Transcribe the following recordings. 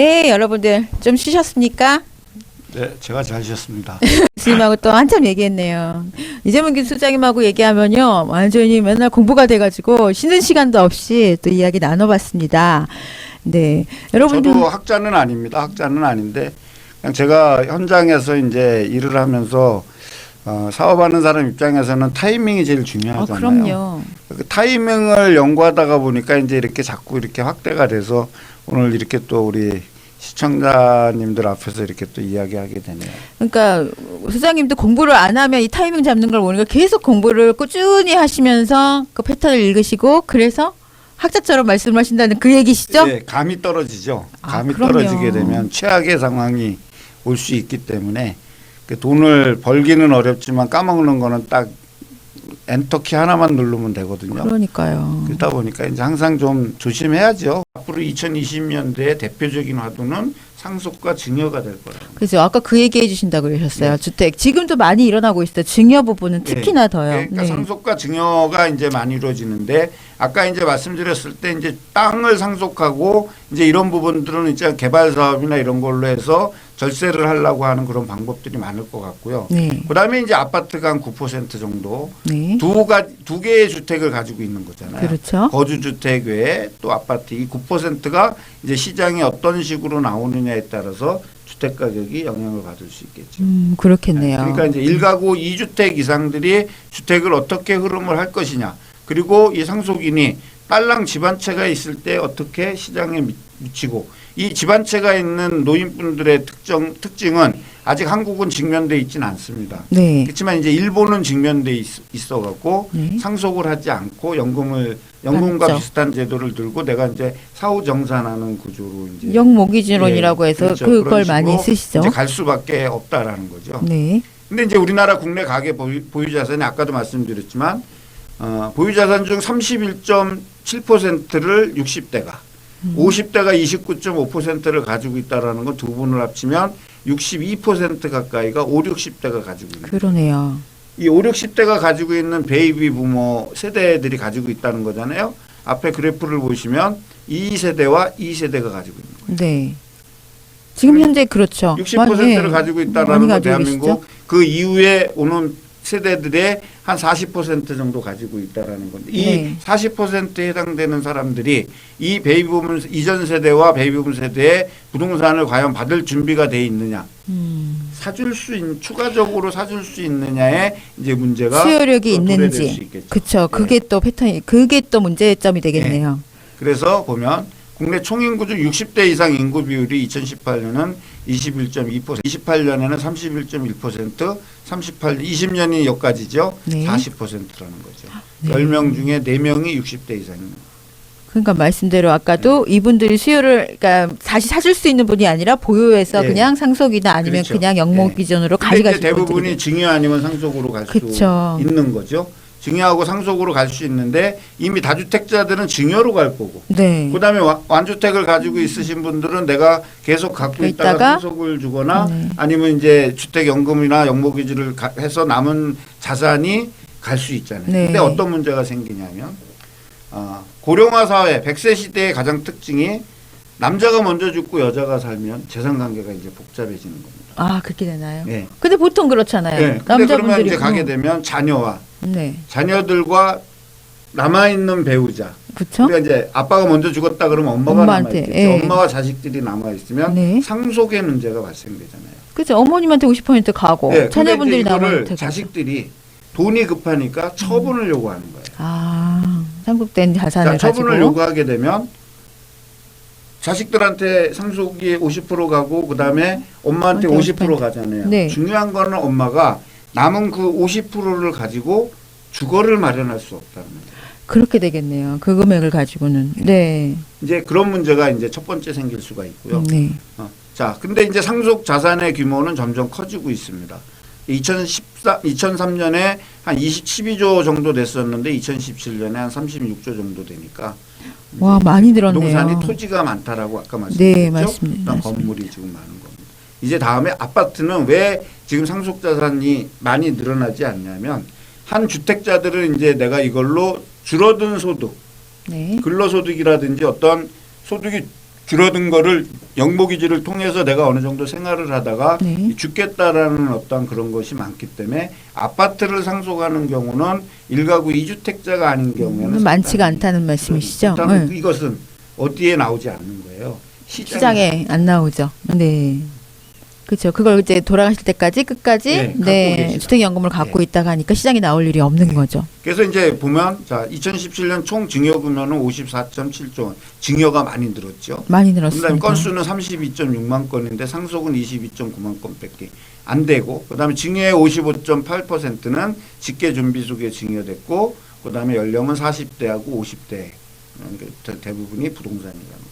네, 여러분들 좀 쉬셨습니까? 네, 제가 잘 쉬었습니다. 교수님하고 또 한참 얘기했네요. 이재문 교수장님하고 얘기하면요, 완전히 맨날 공부가 돼가지고 쉬는 시간도 없이 또 이야기 나눠봤습니다. 네, 여러분들 저도 학자는 아닙니다. 학자는 아닌데 그냥 제가 현장에서 이제 일을 하면서 어, 사업하는 사람 입장에서는 타이밍이 제일 어, 중요하잖아요. 그럼요. 그 타이밍을 연구하다가 보니까 이제 이렇게 자꾸 이렇게 확대가 돼서 오늘 이렇게 또 우리 시청자님들 앞에서 이렇게 또 이야기하게 되네요. 그러니까 소장님도 공부를 안 하면 이 타이밍 잡는 걸 모르니까 계속 공부를 꾸준히 하시면서 그 패턴을 읽으시고 그래서 학자처럼 말씀하신다는 그 얘기시죠? 네, 감이 떨어지죠. 아, 감이 그럼요. 떨어지게 되면 최악의 상황이 올 수 있기 때문에 그 돈을 벌기는 어렵지만 까먹는 거는 딱 엔터키 하나만 누르면 되거든요. 그러니까요. 그러다 보니까 이제 항상 좀 조심해야죠. 앞으로 2020년대의 대표적인 화두는 상속과 증여가 될 거라고. 그죠. 아까 그 얘기 해 주신다고 그러셨어요. 네. 주택 지금도 많이 일어나고 있어요. 증여 부분은 특히나 더요. 그러니까 네. 상속과 증여가 이제 많이 이루어지는데 아까 이제 말씀드렸을 때 이제 땅을 상속하고 이제 이런 부분들은 이제 개발 사업이나 이런 걸로 해서 절세를 하려고 하는 그런 방법들이 많을 것 같고요. 네. 그다음에 이제 아파트가 한 9% 정도 네. 두가 두 개의 주택을 가지고 있는 거잖아요. 그렇죠. 거주 주택 외에 또 아파트 이 9%가 이제 시장이 어떤 식으로 나오느냐 에 따라서 주택 가격이 영향을 받을 수 있겠죠. 음, 그렇겠네요. 그러니까 이제 일가구이주택 이상들이 주택을 어떻게 흐름을 할 것이냐. 그리고 이 상속인이 딸랑 집안채가 있을 때 어떻게 시장에 미- 미치고 이 집안채가 있는 노인분들의 특정 특징은 아직 한국은 직면돼 있지는 않습니다. 네. 그렇지만 이제 일본은 직면돼 있, 어 갖고 네. 상속을 하지 않고 연금을 연금과 맞죠. 비슷한 제도를 들고 내가 이제 사후 정산하는 구조로 이제 영모기준론이라고 예, 해서 그렇죠. 그걸 많이 쓰시죠. 갈 수밖에 없다라는 거죠. 네. 근데 이제 우리나라 국내 가계 보유, 보유 자산이 아까도 말씀드렸지만 어, 보유 자산 중 31.7%를 60대가 음. 50대가 29.5%를 가지고 있다라는 건 두 분을 합치면 62% 가까이가 5, 60대가 가지고 있는 그러네요. 이 5, 60대가 가지고 있는 베이비 부모 세대들이 가지고 있다는 거잖아요. 앞에 그래프를 보시면 2세대와 2세대가 가지고 있는 거예요. 네. 지금 현재 그렇죠. 60%를 많이, 가지고 많이 있다라는 건 가지고 대한민국 계시죠? 그 이후에 오는 세대들의 한 40% 정도 가지고 있다라는 건데 이 네. 40%에 해당되는 사람들이 이 베이비붐 이전 세대와 베이비붐 세대의 부동산을 과연 받을 준비가 돼 있느냐 음. 사줄 수 있는 추가적으로 사줄 수 있느냐의 이제 문제가 수요력이 있는지. 그렇죠. 네. 그게 또 패턴이 그게 또 문제점이 되겠네요. 그래서 보면 국내 총인구 중 60대 이상 인구 비율이 2018년은 21.2%, 28년에는 31.1%, 38, 20년이 여기까지죠. 네. 40%라는 거죠. 네. 10명 중에 4명이 60대 이상입니다. 그러니까 말씀대로 아까도 이분들이 수요를 그러니까 다시 사줄 수 있는 분이 아니라 보유해서 예. 그냥 상속이나 아니면 그렇죠. 그냥 영목 예. 기준으로 가져가시는 대부분이 분들이 증여 아니면 상속으로 갈 수. 있는 거죠. 증여하고 상속으로 갈 수 있는데 이미 다주택자들은 증여로 갈 거고 네. 그다음에 와- 완주택을 가지고 있으신 분들은 내가 계속 갖고 있다가 있다가 상속을 주거나 네. 아니면 이제 주택연금이나 가- 해서 남은 자산이 갈 수 있잖아요. 네. 근데 어떤 문제가 생기냐면 아, 고령화 사회 100세 시대의 가장 특징이 남자가 먼저 죽고 여자가 살면 재산 관계가 이제 복잡해지는 겁니다. 아 그렇게 되나요? 네. 근데 보통 그렇잖아요. 네. 근데 그러면 남자분들이 이제 가게 음, 되면 자녀와 네. 자녀들과 남아 있는 배우자. 그렇죠? 우리가 이제 아빠가 먼저 죽었다 그러면 엄마가 엄마한테, 남아 있겠죠. 예. 엄마와 자식들이 남아 있으면 네. 상속의 문제가 발생되잖아요. 그렇죠. 어머님한테 50% 가고 예, 근데 자녀분들이 이제 이거를 남한테. 자식들이 돈이 급하니까 처분을 요구하는 거예요. 아 상속된 자산을 자, 처분을 가지고 요구하게 되면 자식들한테 상속이 50% 가고 그다음에 엄마한테 엄마한테 50% 가잖아요. 네. 중요한 거는 엄마가 남은 그 50%를 가지고 주거를 마련할 수 없다는 거예요. 그렇게 되겠네요. 그 금액을 가지고는 네. 이제 그런 문제가 이제 첫 번째 생길 수가 있고요. 네. 어, 자, 근데 이제 상속 자산의 규모는 점점 커지고 있습니다. 2014, 2003년에 한 20, 12조 정도 됐었는데 2017년에 한 36조 정도 되니까 와 많이 늘었네요. 부동산이 토지가 많다라고 아까 말씀드렸죠. 네, 맞습니다. 건물이 지금 많은 겁니다. 이제 다음에 아파트는 왜 지금 상속 자산이 많이 늘어나지 않냐면 한 주택자들은 이제 내가 이걸로 줄어든 소득, 네. 근로소득이라든지 어떤 소득이 줄어든 거를 영목이지를 통해서 내가 어느 정도 생활을 하다가 네. 죽겠다라는 어떤 그런 것이 많기 때문에 아파트를 상속하는 경우는 일가구 이주택자가 아닌 경우에는 음, 많지가 않다는 말씀이시죠? 그렇다면 네. 이것은 어디에 나오지 않는 거예요. 시장에. 시장에 안 나오죠. 네. 그렇죠. 그걸 이제 돌아가실 때까지 끝까지 네, 네, 계시다. 주택연금을 갖고 네. 있다가 하니까 시장에 나올 일이 없는 거죠. 그래서 이제 보면 자 2017년 총 증여 금액은 54.7조 원. 증여가 많이 늘었죠. 많이 그다음에 늘었습니다. 건수는 32.6만 건인데 상속은 22.9만 건밖에 안 되고 그다음에 증여의 55.8%는 직계 준비 속에 증여됐고 그다음에 연령은 40대하고 50대 대부분이 부동산이라는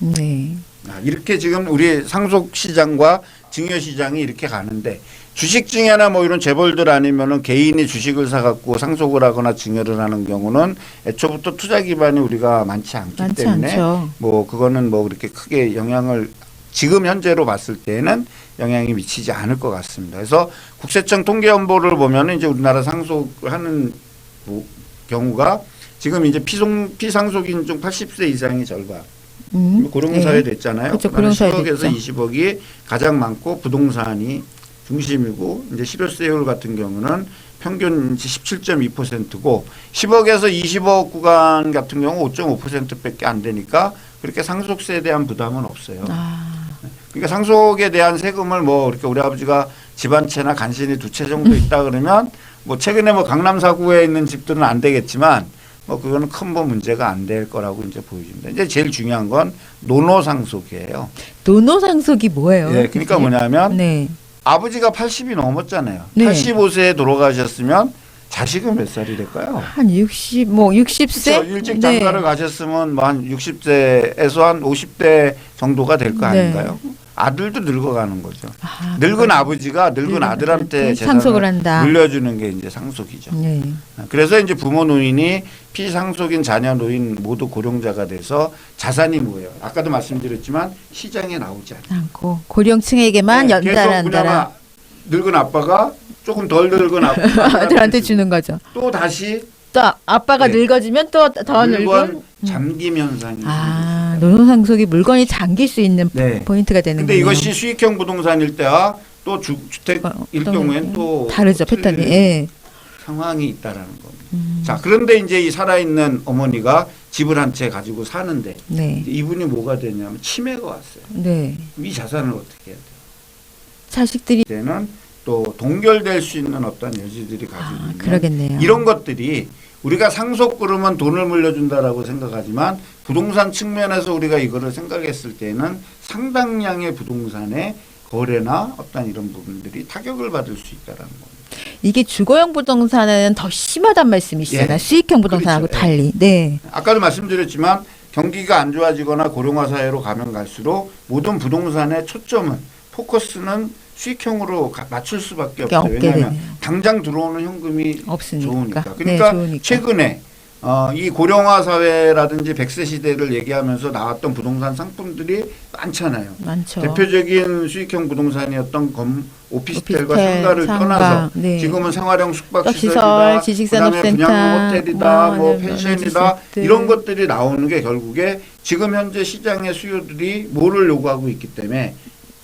네. 아, 이렇게 지금 우리 상속 시장과 증여 시장이 이렇게 가는데 주식 증여나 뭐 이런 재벌들 아니면은 개인이 주식을 사갖고 상속을 하거나 증여를 하는 경우는 애초부터 투자 기반이 우리가 많지 않기 많지 때문에 않죠. 뭐 그거는 뭐 그렇게 크게 영향을 지금 현재로 봤을 때는 영향이 미치지 않을 것 같습니다. 그래서 국세청 통계 연보를 보면은 이제 우리나라 상속하는 뭐 경우가 지금 이제 피송 피상속인 중 80세 이상이 절반. 음. 고령 사회 네. 됐잖아요. 그렇죠. 그다음에 고령 사회 10억에서 됐죠. 20억이 가장 많고 부동산이 중심이고 이제 실효세율 같은 경우는 평균 17.2%고 10억에서 20억 구간 같은 경우 5.5%밖에 안 되니까 그렇게 상속세에 대한 부담은 없어요. 아, 그러니까 상속에 대한 세금을 뭐 이렇게 우리 아버지가 집 한 채나 간신히 두 채 정도 있다 그러면 뭐 최근에 뭐 강남 사구에 있는 집들은 안 되겠지만 뭐 그거는 큰 뭐 문제가 안 될 거라고 이제 보여집니다. 이제 제일 중요한 건 노노 상속이에요. 노노상속이 뭐예요? 예, 그러니까 뭐냐면 네. 아버지가 80이 넘었잖아요. 네. 85세에 돌아가셨으면 자식은 몇 살이 될까요? 한 60, 뭐 60세? 그렇죠. 일찍 장가를 가셨으면 뭐한 60세에서 한 50대 정도가 될거 네. 아닌가요? 아들도 늙어가는 거죠. 아, 늙은 그건 아버지가 늙은 아들한테 상속을 한다. 물려주는 게 이제 상속이죠. 네. 그래서 이제 부모 노인이 피상속인 자녀 노인 모두 고령자가 돼서 자산이 뭐예요? 아까도 말씀드렸지만 시장에 나오지. 않고 고령층에게만 네, 그냥 늙은 아빠가 조금 덜 늙은 아빠 아들한테 주는 거죠. 또 다시 또 아빠가 네. 늙어지면 또더 물건 늙은. 잠김 현상이 아, 노노상속이 물건이 잠길 수 있는 네. 포인트가 되는 근데 거예요. 이것이 수익형 부동산일 때와 또 주, 주택일 어, 어떤 경우엔 또 다르죠 틀린 패턴이. 예. 상황이 있다라는 겁니다. 음, 자 그런데 이제 이 살아있는 어머니가 집을 한 채 가지고 사는데 네. 이분이 뭐가 되냐면 치매가 왔어요. 네. 이 자산을 어떻게 해야 돼요? 자식들이 때는 또 동결될 수 있는 어떤 여지들이 가지고 아, 있는 그러겠네요. 이런 것들이 우리가 상속 그러면 돈을 물려준다라고 생각하지만 부동산 측면에서 우리가 이거를 생각했을 때는 상당량의 부동산의 거래나 어떤 이런 부분들이 타격을 받을 수 있다라는 겁니다. 이게 주거용 부동산은 더 심하단 말씀이시잖아요. 예. 수익형 부동산하고 그렇죠. 달리. 네. 아까도 말씀드렸지만 경기가 안 좋아지거나 고령화 사회로 가면 갈수록 모든 부동산의 초점은 포커스는 수익형으로 가- 맞출 수밖에 없어요. 없게 왜냐하면 되네요. 당장 들어오는 현금이 없으니까. 좋으니까. 네, 그러니까 좋으니까. 최근에 어, 이 고령화 사회라든지 백세 시대를 얘기하면서 나왔던 부동산 상품들이 많잖아요. 많죠. 대표적인 수익형 부동산이었던 검 오피스텔과 오피스텔, 상가를 상가, 떠나서 네. 지금은 생활형 숙박시설이다, 숙박시설, 지식산업센터, 분양 호텔이다, 뭐, 뭐 네, 펜션이다. 이런 것들이 나오는 게 결국에 지금 현재 시장의 수요들이 뭐를 요구하고 있기 때문에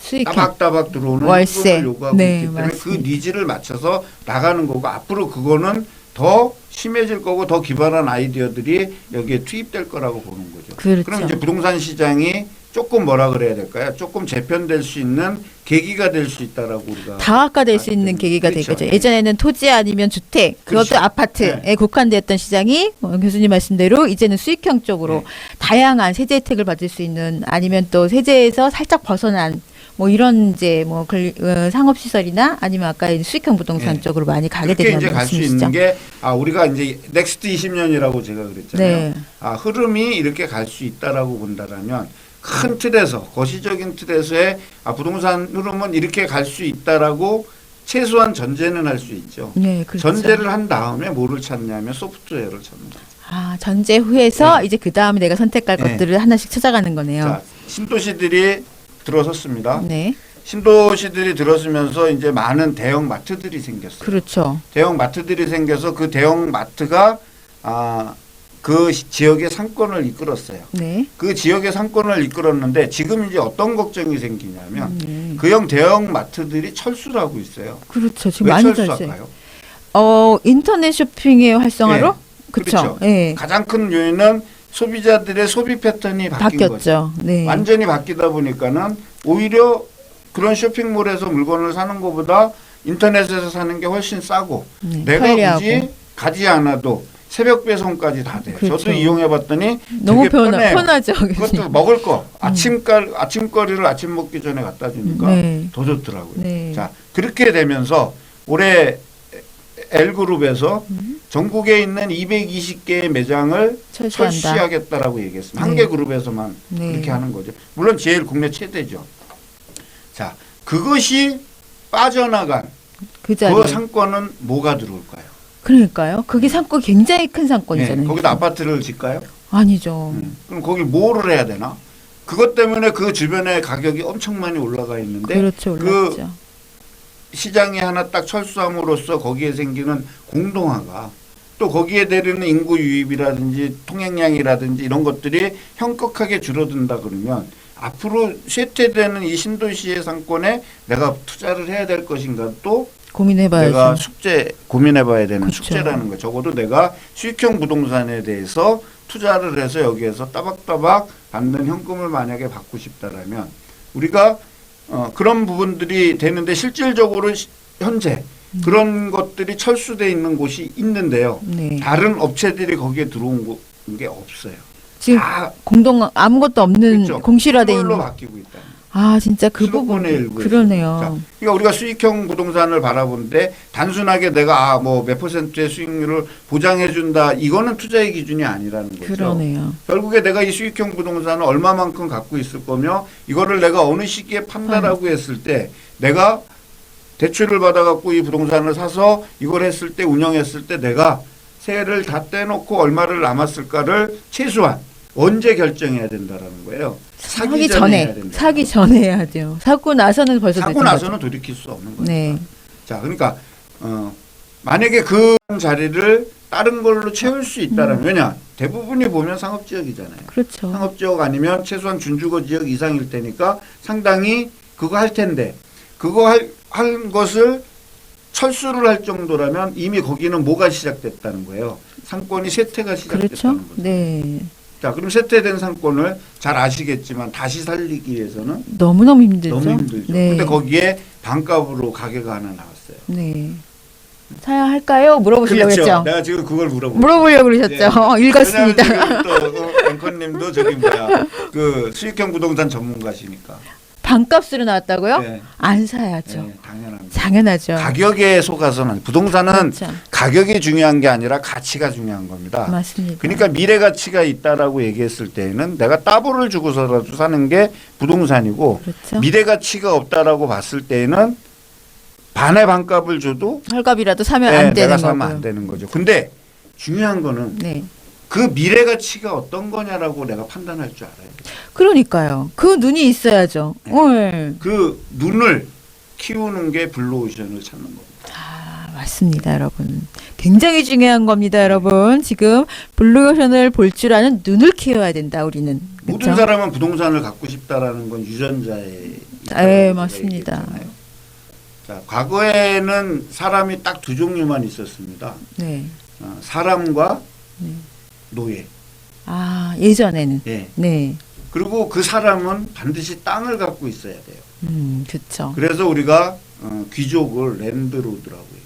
수익형. 따박따박 들어오는 월세. 요구하고 네, 있기 때문에 그 맞습니다. 니즈를 맞춰서 나가는 거고 앞으로 그거는 더 심해질 거고 더 기발한 아이디어들이 여기에 투입될 거라고 보는 거죠. 그렇죠. 럼 이제 부동산 시장이 조금 뭐라 그래야 될까요? 조금 재편될 수 있는 계기가 될 수 있다라고 우리가 다각화될 수 아, 있는 네. 계기가 그렇죠. 되겠죠. 예전에는 토지 아니면 주택, 그것도 그렇죠. 아파트에 네. 국한되었던 시장이 어, 교수님 말씀대로 이제는 수익형 쪽으로 네. 다양한 세제 혜택을 받을 수 있는 아니면 또 세제에서 살짝 벗어난 뭐 이런 이제 뭐 글- 어, 상업 시설이나 아니면 아까 이 수익형 부동산 네. 쪽으로 많이 가게 된다는 이제 갈 수. 있는 게 아 우리가 이제 넥스트 20년이라고 제가 그랬잖아요. 네. 아 흐름이 이렇게 갈 수 있다라고 본다라면 큰 틀에서 거시적인 틀에서의 아 부동산 흐름은 이렇게 갈 수 있다라고 최소한 전제는 할 수 있죠. 네, 그렇죠. 전제를 한 다음에 뭐를 찾냐면 소프트웨어를 찾는 거죠. 아, 전제 후에서 이제 그 다음에 내가 선택할 네. 것들을 하나씩 찾아가는 거네요. 자 신도시들이 들어섰습니다. 네. 신도시들이 들어서면서 이제 많은 대형 마트들이 생겼어요. 그렇죠. 대형 마트들이 생겨서 그 대형 마트가 아그 시- 지역의 상권을 이끌었어요. 네. 그 지역의 상권을 이끌었는데 지금 이제 어떤 걱정이 생기냐면 네. 그형 대형 마트들이 철수를 하고 있어요. 그렇죠. 지금 왜 많이 잘 철수할까요? 어 인터넷 쇼핑의 활성화로 그렇죠. 그렇죠. 예. 가장 큰 요인은 소비자들의 소비 패턴이 바뀐 거죠. 바뀌었죠. 네. 완전히 바뀌다 보니까는 오히려 그런 쇼핑몰에서 물건을 사는 것보다 인터넷에서 사는 게 훨씬 싸고 네, 내가 편리하고. 굳이 가지 않아도 새벽 배송까지 다 돼요. 그렇죠. 저도 이용해 봤더니 너무 되게 편하. 편하죠. 그것도 먹을 거 아침갈 아침거리를 아침 먹기 전에 갖다 주니까 네. 더 좋더라고요. 네. 자 그렇게 되면서 올해 L 그룹에서 음. 전국에 있는 220개의 매장을 철수한다. 철수하겠다라고 얘기했습니다. 한 네. 개 그룹에서만 네. 그렇게 하는 거죠. 물론 제일 국내 최대죠. 자 그것이 빠져나간 그. 그 상권은 뭐가 들어올까요? 그러니까요. 그게 상권 굉장히 큰 상권이잖아요. 네, 거기다 아파트를 짓까요? 아니죠. 음. 그럼 거기 뭐를 해야 되나? 그것 때문에 그 주변에 가격이 엄청 많이 올라가 있는데 그렇죠. 그 올랐죠. 시장이 하나 딱 철수함으로써 거기에 생기는 공동화가 또 거기에 대리는 인구 유입이라든지 통행량이라든지 이런 것들이 현격하게 줄어든다 그러면 앞으로 쇠퇴되는 이 신도시의 상권에 내가 투자를 해야 될 것인가 또 고민해봐야죠. 내가 숙제 고민해봐야 되는 그쵸. 숙제라는 거 적어도 내가 수익형 부동산에 대해서 투자를 해서 여기에서 따박따박 받는 현금을 만약에 받고 싶다라면 우리가 어, 그런 부분들이 되는데 실질적으로 시- 현재 음. 그런 것들이 철수돼 있는 곳이 있는데요. 네. 다른 업체들이 거기에 들어온 거- 게 없어요. 지금 다 공동 아무것도 없는 그렇죠. 공실화돼 실물로 있는. 바뀌고 있다. 아 진짜 그 부분. 그러네요. 자, 그러니까 우리가 수익형 부동산을 바라보는데 단순하게 내가 아 뭐 몇 퍼센트의 수익률을 보장해 준다 이거는 투자의 기준이 아니라는 거죠. 그러네요. 결국에 내가 이 수익형 부동산을 얼마만큼 갖고 있을 거며 이거를 내가 어느 시기에 판다라고 했을 때 내가 대출을 받아 갖고 이 부동산을 사서 이걸 했을 때 운영했을 때 내가 세를 다 떼놓고 얼마를 남았을까를 최소한 언제 결정해야 된다라는 거예요. 사기 전에 해야 된다. 사기 전에 해야 돼요. 사고 나서는 벌써 사고 나서는 돌이킬 수 없는 거죠. 거예요. 네. 자, 그러니까 어, 만약에 그 자리를 다른 걸로 채울 수 있다라면 왜냐 대부분이 보면 상업 지역이잖아요. 그렇죠. 상업 지역 아니면 최소한 준주거 지역 이상일 테니까 상당히 그거 할 텐데 그거 할, 할 것을 철수를 할 정도라면 이미 거기는 뭐가 시작됐다는 거예요. 상권이 쇠퇴가 그렇죠. 시작됐다는 거죠. 네. 자, 그럼 쇠퇴된 상권을 잘 아시겠지만 다시 살리기 위해서는 너무 너무 힘들죠. 너무 힘들죠. 네. 근데 거기에 반값으로 가게가 하나 나왔어요. 네. 사야 할까요? 물어보시려고 그렇죠. 했죠. 내가 지금 그걸 물어보고 물어보려고 그러셨죠. 예. 읽었습니다. 왜냐하면 지금 또 어, 앵커님도 저기 뭐야 그 수익형 부동산 전문가시니까. 반값으로 나왔다고요? 네. 안 사야죠. 네, 당연합니다. 당연하죠. 가격에 속아서는 부동산은 그렇죠. 가격이 중요한 게 아니라 가치가 중요한 겁니다. 맞습니다. 그러니까 미래 가치가 있다라고 얘기했을 때에는 내가 따블을 주고서라도 사는 게 부동산이고 그렇죠. 미래 가치가 없다라고 봤을 때에는 반의 반값을 줘도 헐값이라도 사면 네, 안 되는 내가 사면 거고요. 안 되는 거죠. 근데 중요한 거는 네. 그 미래 가치가 어떤 거냐라고 내가 판단할 줄 알아요. 그러니까요. 그 눈이 있어야죠. 네. 그 눈을 키우는 게 블루오션을 찾는 겁니다. 아, 맞습니다, 여러분. 굉장히 중요한 겁니다, 여러분. 지금 블루오션을 볼 줄 아는 눈을 키워야 된다, 우리는. 모든 그쵸? 사람은 부동산을 갖고 싶다라는 건 유전자에 네, 맞습니다. 자, 과거에는 사람이 딱 두 종류만 있었습니다. 네. 어, 사람과 네. 노예. 아, 예전에는. 예. 네. 그리고 그 사람은 반드시 땅을 갖고 있어야 돼요. 음, 그쵸. 그래서 우리가 어, 귀족을 랜드로드라고 해요.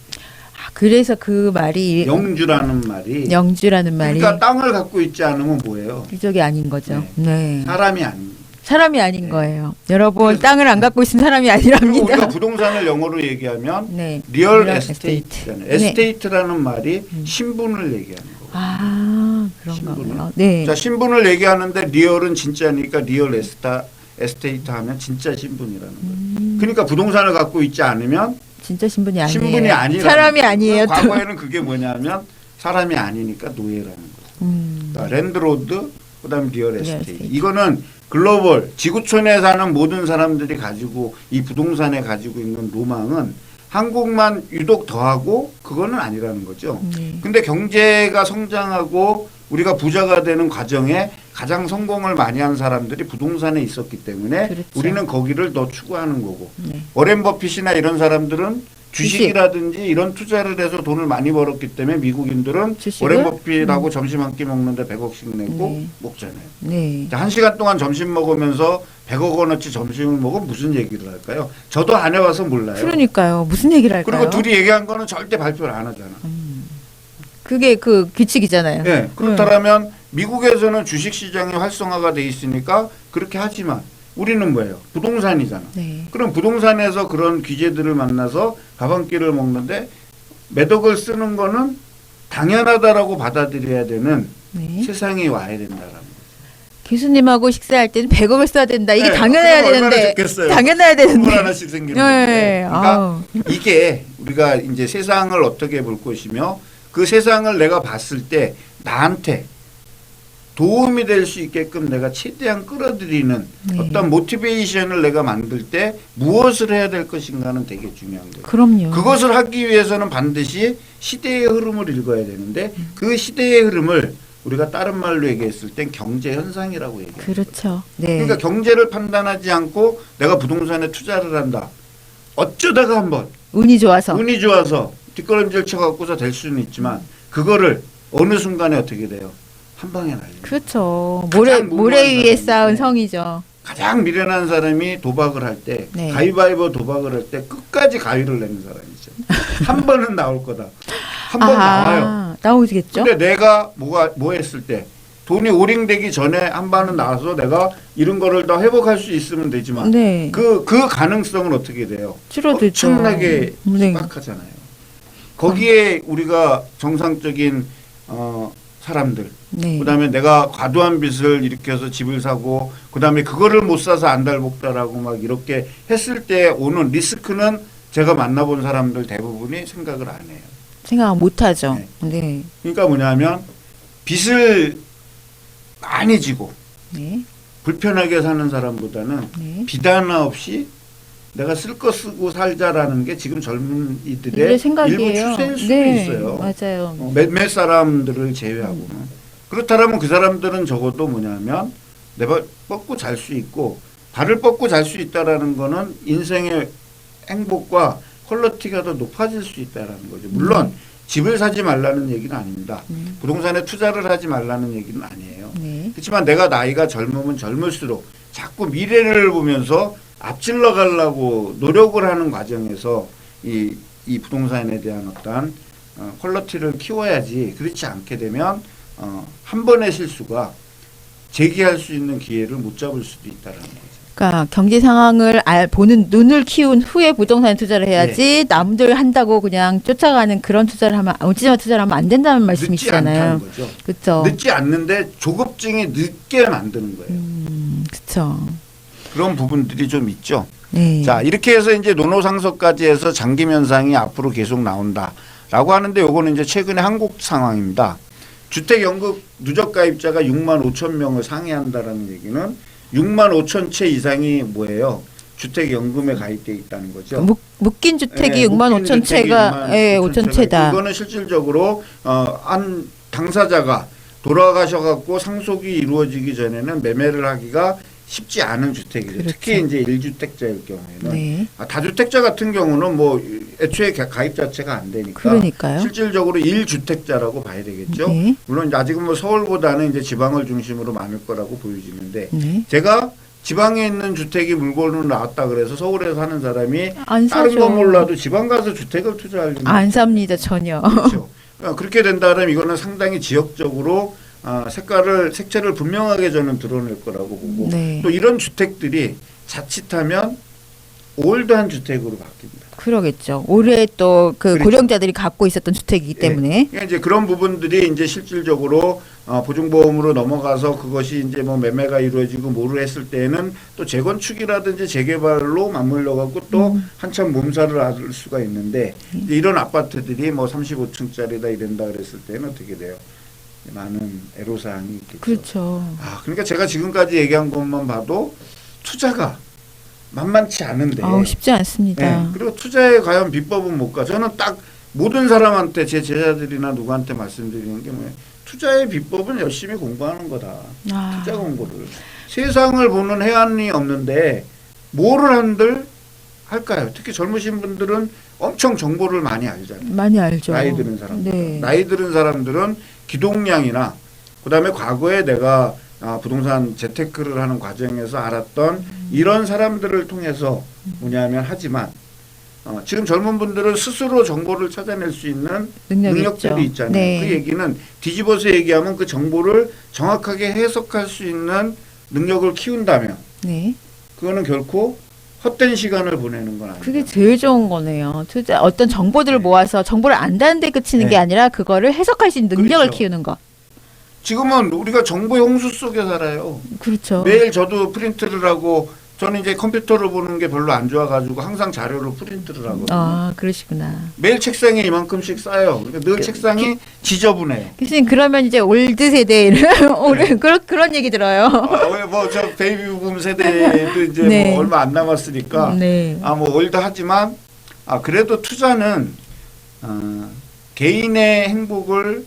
아, 그래서 그 말이 영주라는 말이 영주라는 말이 그러니까 땅을 갖고 있지 않으면 뭐예요? 귀족이 아닌 거죠. 네. 사람이 아닌. 사람이 아닌 네. 거예요. 여러분, 그래서- 땅을 안 갖고 있으면 사람이 그리고 우리가 아니랍니다. 부동산을 영어로 얘기하면 네. 리얼 리얼 에스테이트잖아요. 네. 에스테이트라는 말이 음. 신분을 얘기하는. 아, 그런가 신분을. 봐요. 네. 자, 신분을 얘기하는데 리얼은 진짜니까 리얼 에스타 에스테이트 하면 진짜 신분이라는 거예요. 음, 그러니까 부동산을 갖고 있지 않으면 진짜 신분이 아니에요. 신분이 아니라 사람이 아니에요. 또. 과거에는 그게 뭐냐면 사람이 아니니까 노예라는 거죠. 음. 그러니까 랜드로드 그다음 리얼. 에스테이트. 이거는 글로벌 지구촌에 사는 모든 사람들이 가지고 이 부동산에 가지고 있는 로망은 한국만 유독 더하고 그거는 아니라는 거죠. 네. 근데 경제가 성장하고 우리가 부자가 되는 과정에 가장 성공을 많이 한 사람들이 부동산에 있었기 때문에 그렇죠. 우리는 거기를 더 추구하는 거고 네. 워렌 버핏이나 이런 사람들은 주식. 주식이라든지 이런 투자를 해서 돈을 많이 벌었기 때문에 미국인들은 주식을? 워렌 버핏하고 점심 한 끼 먹는데 100억씩 내고 네. 먹잖아요. 네. 자, 한 시간 동안 점심 먹으면서 100억 원어치 점심을 먹으면 무슨 얘기를 할까요? 저도 안 해와서 몰라요. 그러니까요. 무슨 얘기를 할까요? 그리고 둘이 얘기한 거는 절대 발표를 안 하잖아. 그게 그 규칙이잖아요. 네, 그렇다면 미국에서는 주식 시장이 활성화가 돼 있으니까 그렇게 하지만 우리는 뭐예요? 부동산이잖아. 네. 그럼 부동산에서 그런 규제들을 만나서 가방길을 먹는데 매덕을 쓰는 거는 당연하다라고 받아들여야 되는 네. 세상이 와야 된다라는. 교수님하고 식사할 때는 100억을 써야 된다. 이게 네, 당연해야 그럼 얼마나 되는데. 좋겠어요. 당연해야 되는데. 하나씩 생기는 네, 건데. 그러니까 아우. 이게 우리가 이제 세상을 어떻게 볼 것이며 그 세상을 내가 봤을 때 나한테 도움이 될 수 있게끔 내가 최대한 끌어들이는 네. 어떤 모티베이션을 내가 만들 때 무엇을 해야 될 것인가는 되게 중요한 거예요. 그럼요. 그것을 하기 위해서는 반드시 시대의 흐름을 읽어야 되는데 그 시대의 흐름을 우리가 다른 말로 얘기했을 땐 경제 현상이라고 얘기해요. 그렇죠. 네. 그러니까 경제를 판단하지 않고 내가 부동산에 투자를 한다. 어쩌다가 한번 운이 좋아서. 운이 좋아서 뒷걸음질 쳐갖고서 될 수는 있지만 그거를 어느 순간에 어떻게 돼요? 한 방에 날려. 그렇죠. 모래 모래 위에. 쌓은 네. 성이죠. 가장 미련한 사람이 도박을 할때 네. 가위바위보 도박을 할 때 끝까지 가위를 내는 사람이죠. 한 번은 나올 거다. 한 번 나와요. 나오겠죠. 근데 내가 뭐가 뭐 했을 때 돈이 오링되기 전에 한 번은 나와서 내가 이런 거를 다 회복할 수 있으면 되지만 네. 그 그 가능성은 어떻게 돼요? 줄어들죠. 엄청나게 네. 심각하잖아요. 거기에 우리가 정상적인 어, 사람들, 네. 그다음에 내가 과도한 빚을 일으켜서 집을 사고, 그다음에 그거를 못 사서 안달복달하고 막 이렇게 했을 때 오는 리스크는 제가 만나본 사람들 대부분이 생각을 안 해요. 생각 못 하죠. 네. 네. 그러니까 뭐냐면 빚을 많이 지고 네. 불편하게 사는 사람보다는 네. 빚 하나 없이 내가 쓸 거 쓰고 살자라는 게 지금 젊은 이들의 이들의 생각이에요. 일부 추세일 수도 네. 있어요. 맞아요. 어, 몇몇 사람들을 제외하고는 그렇다면 그 사람들은 적어도 뭐냐면 내가 뻗고 잘 수 있고 발을 뻗고 잘 수 있다라는 거는 인생의 행복과 퀄리티가 더 높아질 수 있다라는 거죠. 물론 집을 사지 말라는 얘기는 아닙니다. 음. 부동산에 투자를 하지 말라는 얘기는 아니에요. 네. 그렇지만 내가 나이가 젊으면 젊을수록 자꾸 미래를 보면서 앞질러 가려고 노력을 하는 과정에서 이, 이 부동산에 대한 어떤 어, 퀄리티를 키워야지 그렇지 않게 되면 어, 한 번의 실수가 재기할 수 있는 기회를 못 잡을 수도 있다라는 거죠. 그러니까 경제 상황을 알, 보는 눈을 키운 후에 부동산 투자를 네. 해야지 남들 한다고 그냥 쫓아가는 그런 투자를 하면 묻지마 투자를 하면 안 된다는 늦지 말씀이시잖아요. 거죠. 그렇죠. 늦지 않는데 조급증이 늦게 만드는 거예요. 음, 그렇죠. 그런 부분들이 좀 있죠. 네. 자 이렇게 해서 이제 노노상속까지 해서 장기 현상이 앞으로 계속 나온다라고 하는데 요거는 이제 최근에 한국 상황입니다. 주택 연금 누적 가입자가 6만 5천 명을 상회한다라는 얘기는 6만 5천 채 이상이 뭐예요? 주택 연금에 가입돼 있다는 거죠. 묶, 묶인 주택이 예, 6만 묶인 5천 주택이 채가 6만 예, 5천 5천 채다. 이거는 실질적으로 어, 한 당사자가 돌아가셔갖고 상속이 이루어지기 전에는 매매를 하기가 쉽지 않은 주택이죠. 그렇죠. 특히 이제 1주택자일 경우에는 네. 아, 다주택자 같은 경우는 뭐 애초에 가- 가입 자체가 안 되니까 그러니까요. 실질적으로 1주택자라고 봐야 되겠죠. 네. 물론 아직은 뭐 서울보다는 이제 지방을 중심으로 많을 거라고 보여지는데 네. 제가 지방에 있는 주택이 물건으로 나왔다 그래서 서울에 사는 사람이 안 다른 사죠. 건 몰라도 지방 가서 주택을 투자할 리는 안 삽니다 전혀. 그렇죠. 어, 그렇게 된다면 이거는 상당히 지역적으로 아, 색깔을 색채를 분명하게 저는 드러낼 거라고 보고 네. 또 이런 주택들이 자칫하면 올드한 주택으로 바뀝니다. 그러겠죠. 올해 또 그 그렇죠. 고령자들이 갖고 있었던 주택이기 때문에 그러니까 이제 그런 부분들이 이제 실질적으로 어, 보증보험으로 넘어가서 그것이 이제 뭐 매매가 이루어지고 뭐를 했을 때는 또 재건축이라든지 재개발로 맞물려 갖고 또 음. 한참 몸살을 앓을 수가 있는데 이제 이런 아파트들이 뭐 35층짜리다 이런다 그랬을 때는 어떻게 돼요? 많은 애로사항이 있겠죠. 그렇죠. 아, 그러니까 제가 지금까지 얘기한 것만 봐도 투자가 만만치 않은데. 아우 쉽지 않습니다. 네, 그리고 투자에 과연 비법은 뭘까? 저는 딱 모든 사람한테 제 제자들이나 누구한테 말씀드리는 게 뭐예요? 투자의 비법은 열심히 공부하는 거다. 아, 투자 공부를 세상을 보는 해안이 없는데 뭐를 한들 할까요? 특히 젊으신 분들은 엄청 정보를 많이 알잖아요. 많이 알죠. 나이 들은 사람들. 네. 나이 들은 사람들은 기동량이나 그다음에 과거에 내가 아, 부동산 재테크를 하는 과정에서 알았던 음. 이런 사람들을 통해서 뭐냐면 하지만 어, 지금 젊은 분들은 스스로 정보를 찾아낼 수 있는 능력 능력들이 있죠. 있잖아요. 네. 그 얘기는 뒤집어서 얘기하면 그 정보를 정확하게 해석할 수 있는 능력을 키운다면 네. 그거는 결코 헛된 시간을 보내는 건 아니다. 그게 제일 좋은 거네요. 투자 어떤 정보들을 네. 모아서 정보를 안다는 데 그치는 네. 게 아니라 그거를 해석할 수 있는 능력을 그렇죠. 키우는 것. 지금은 우리가 정보의 홍수 속에 살아요. 그렇죠. 매일 저도 프린트를 하고 저는 이제 컴퓨터로 보는 게 별로 안 좋아가지고 항상 자료로 프린트를 하거든요. 아, 그러시구나. 매일 책상에 이만큼씩 쌓여. 그러니까 늘 책상이 지저분해요. 교수님 그러면 이제 올드 세대를 올해 그런 그런 얘기 들어요. 아, 뭐저 베이비 붐 세대도 이제 네. 뭐 얼마 안 남았으니까 네. 아뭐 올드 하지만 아 그래도 투자는 어, 개인의 행복을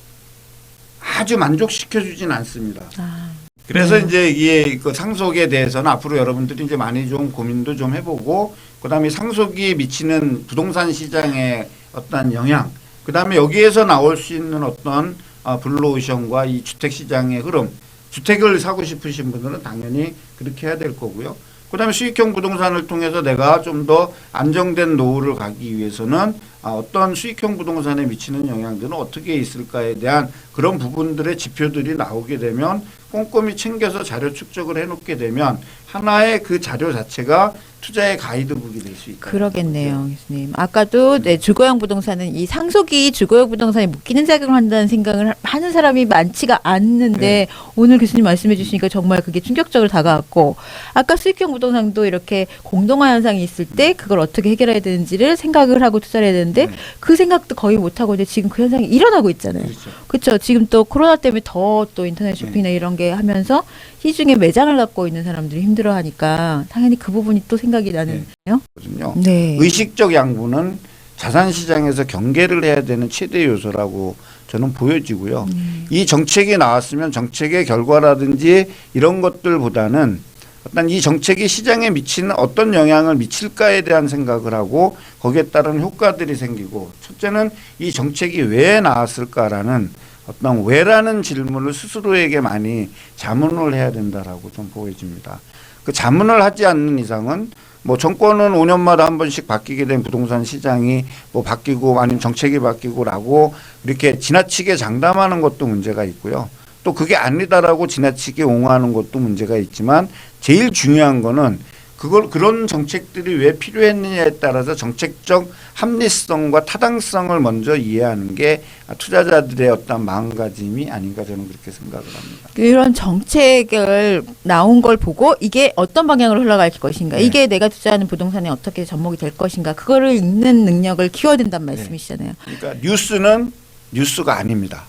아주 만족시켜 주진 않습니다. 아, 그래서 네. 이제 이게 그 상속에 대해서는 앞으로 여러분들이 이제 많이 좀 고민도 좀 해보고 그다음에 상속이 미치는 부동산 시장의 어떤 영향 그다음에 여기에서 나올 수 있는 어떤 아, 블루오션과 이 주택 시장의 흐름 주택을 사고 싶으신 분들은 당연히 그렇게 해야 될 거고요. 그 다음에 수익형 부동산을 통해서 내가 좀 더 안정된 노후를 가기 위해서는 아, 어떤 수익형 부동산에 미치는 영향들은 어떻게 있을까에 대한 그런 부분들의 지표들이 나오게 되면 꼼꼼히 챙겨서 자료 축적을 해놓게 되면 하나의 그 자료 자체가 투자의 가이드북이 될 수 있다. 그러겠네요, 교수님. 아까도 네, 주거용 부동산은 이 상속이 주거용 부동산에 묶이는 작용을 한다는 생각을 하- 하는 사람이 많지가 않는데 네. 오늘 교수님 말씀해 주시니까 정말 그게 충격적으로 다가왔고 아까 수익형 부동산도 이렇게 공동화 현상이 있을 때 그걸 어떻게 해결해야 되는지를 생각을 하고 투자를 해야 되는데 네. 그 생각도 거의 못 하고 이제 지금 그 현상이 일어나고 있잖아요. 그렇죠. 그렇죠. 지금 또 코로나 때문에 더 또 인터넷 쇼핑이나 이런 게 하면서 시중에 매장을 갖고 있는 사람들이 힘들어하니까 당연히 그 부분이 또 생각 이 나는데요. 거든요. 네. 의식적 양분은 자산 시장에서 경계를 해야 되는 최대 요소라고 저는 보여지고요. 음. 이 정책이 나왔으면 정책의 결과라든지 이런 것들보다는 어떤 이 정책이 시장에 미치는 어떤 영향을 미칠까에 대한 생각을 하고 거기에 따른 효과들이 생기고 첫째는 이 정책이 왜 나왔을까라는 어떤 왜라는 질문을 스스로에게 많이 자문을 해야 된다라고 좀 보여집니다. 그 자문을 하지 않는 이상은 뭐 정권은 5년마다 한 번씩 바뀌게 된 부동산 시장이 뭐 바뀌고 아니면 정책이 바뀌고라고 이렇게 지나치게 장담하는 것도 문제가 있고요. 또 그게 아니다라고 지나치게 옹호하는 것도 문제가 있지만 제일 중요한 거는 그걸 그런 정책들이 왜 필요했느냐에 따라서 정책적 합리성과 타당성을 먼저 이해하는 게 투자자들의 어떤 마음가짐이 아닌가 저는 그렇게 생각을 합니다. 이런 정책을 나온 걸 보고 이게 어떤 방향으로 흘러갈 것인가, 네. 이게 내가 투자하는 부동산에 어떻게 접목이 될 것인가, 그거를 읽는 능력을 키워야 된다는 말씀이시잖아요. 그러니까 뉴스는 뉴스가 아닙니다.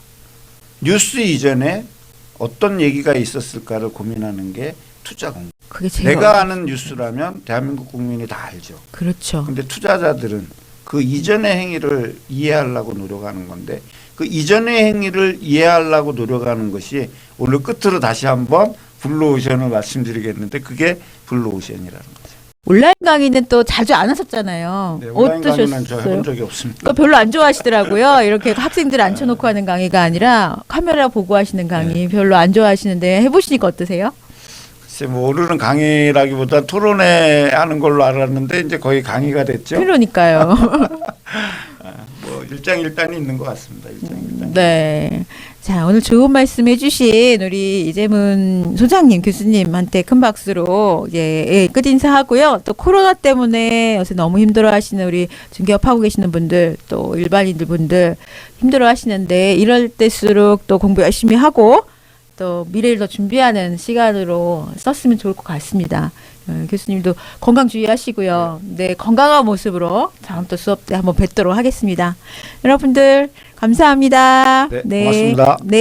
뉴스 이전에 어떤 얘기가 있었을까를 고민하는 게 투자 공부. 그게 제일 내가 어려- 아는 뉴스라면 대한민국 국민이 다 알죠. 그렇죠. 근데 투자자들은 그 이전의 행위를 이해하려고 노력하는 건데 그 이전의 행위를 이해하려고 노력하는 것이 오늘 끝으로 다시 한번 블루오션을 말씀드리겠는데 그게 블루오션이라는 거죠. 온라인 강의는 또 자주 안 하셨잖아요. 네, 온라인 강의는 저 어떠셨어요? 해본 적이 없습니다. 그거 별로 안 좋아하시더라고요. 이렇게 학생들 앉혀놓고 하는 강의가 아니라 카메라 보고 하시는 강의 네. 별로 안 좋아하시는데 해보시니까 어떠세요? 글쎄 뭐 오르는 강의라기보다 토론회 하는 걸로 알았는데 이제 거의 강의가 됐죠. 그러니까요. 뭐 일장일단이 있는 것 같습니다. 일장일단. 네. 자, 오늘 좋은 말씀 해주신 우리 이재문 소장님, 교수님한테 큰 박수로, 예, 예, 끝 인사하고요. 또 코로나 때문에 요새 너무 힘들어 하시는 우리 중개업 하고 계시는 분들, 또 일반인들 분들 힘들어 하시는데, 이럴 때일수록 또 공부 열심히 하고, 또 미래를 더 준비하는 시간으로 썼으면 좋을 것 같습니다. 어, 교수님도 건강 주의하시고요. 네, 건강한 모습으로 다음 또 수업 때 한번 뵙도록 하겠습니다. 여러분들 감사합니다. 네, 고맙습니다. 네.